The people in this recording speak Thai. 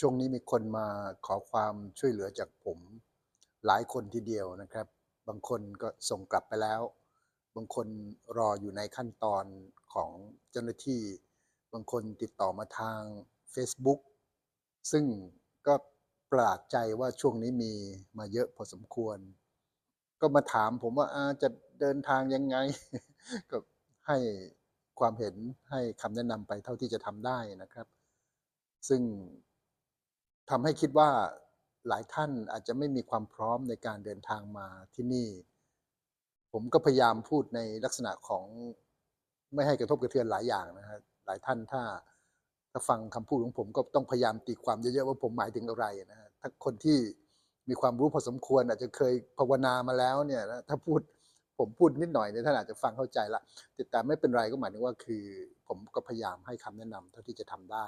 ช่วงนี้มีคนมาขอความช่วยเหลือจากผม หลายคนทีเดียวนะครับ บางคนก็ส่งกลับไปแล้ว บางคนรออยู่ในขั้นตอนของเจ้าหน้าที่ บางคนติดต่อมาทาง Facebook ซึ่งก็ประหลาดใจว่าช่วงนี้มีมาเยอะพอสมควร ก็มาถามผมว่าอาจะเดินทางยังไง ก็ให้ความเห็นให้คำแนะนำไปเท่าที่จะทำได้นะครับ ซึ่ง ทำให้คิดว่าหลายท่านอาจจะไม่มีความพร้อมในการเดินทางมาที่นี่ ผมก็พยายามพูดในลักษณะของไม่ให้กระทบกระเทือนหลายอย่างนะฮะหลายท่านถ้าถ้าฟังคำพูดของผมก็ต้องพยายามตีความเยอะๆว่าผมหมายถึงอะไรนะฮะถ้าคนที่มีความรู้พอสมควร อาจจะเคยภาวนามาแล้วเนี่ยนะถ้าพูดผมพูดนิดหน่อยเนี่ยท่านอาจจะฟังเข้าใจละแต่ไม่เป็นไรก็หมายถึงว่าคือ ผมก็พยายามให้คำแนะนำเท่าที่จะทำได้